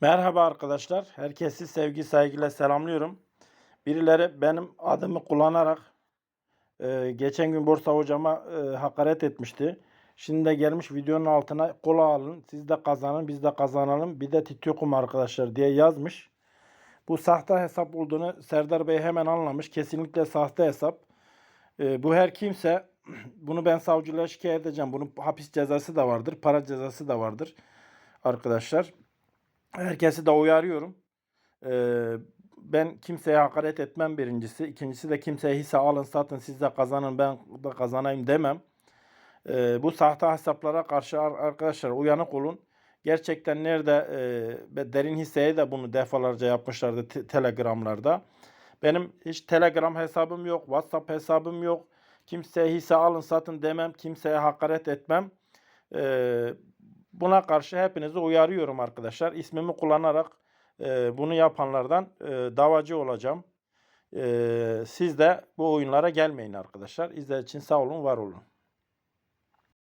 Merhaba arkadaşlar. Herkesi sevgi saygıyla selamlıyorum. Birileri benim adımı kullanarak e, geçen gün borsa hocama e, hakaret etmişti. Şimdi de gelmiş videonun altına kola alın. Siz de kazanın biz de kazanalım. Bir de tityokum arkadaşlar diye yazmış. Bu sahte hesap olduğunu Serdar Bey hemen anlamış. Kesinlikle sahte hesap. E, bu her kimse bunu ben savcılığa şikayet edeceğim. Bunun hapis cezası da vardır. Para cezası da vardır arkadaşlar. Herkesi de uyarıyorum. Ben kimseye hakaret etmem birincisi. İkincisi de kimseye hisse alın satın siz de kazanın ben de kazanayım demem. Bu sahte hesaplara karşı ar- arkadaşlar uyanık olun. Gerçekten nerede derin hisseye de bunu defalarca yapmışlardı te- telegramlarda. Benim hiç telegram hesabım yok, whatsapp hesabım yok. Kimseye hisse alın satın demem, kimseye hakaret etmem. Ee, buna karşı hepinizi uyarıyorum arkadaşlar. İsmimi kullanarak e, bunu yapanlardan e, davacı olacağım. E, siz de bu oyunlara gelmeyin arkadaşlar. İzlediğiniz için sağ olun, var olun.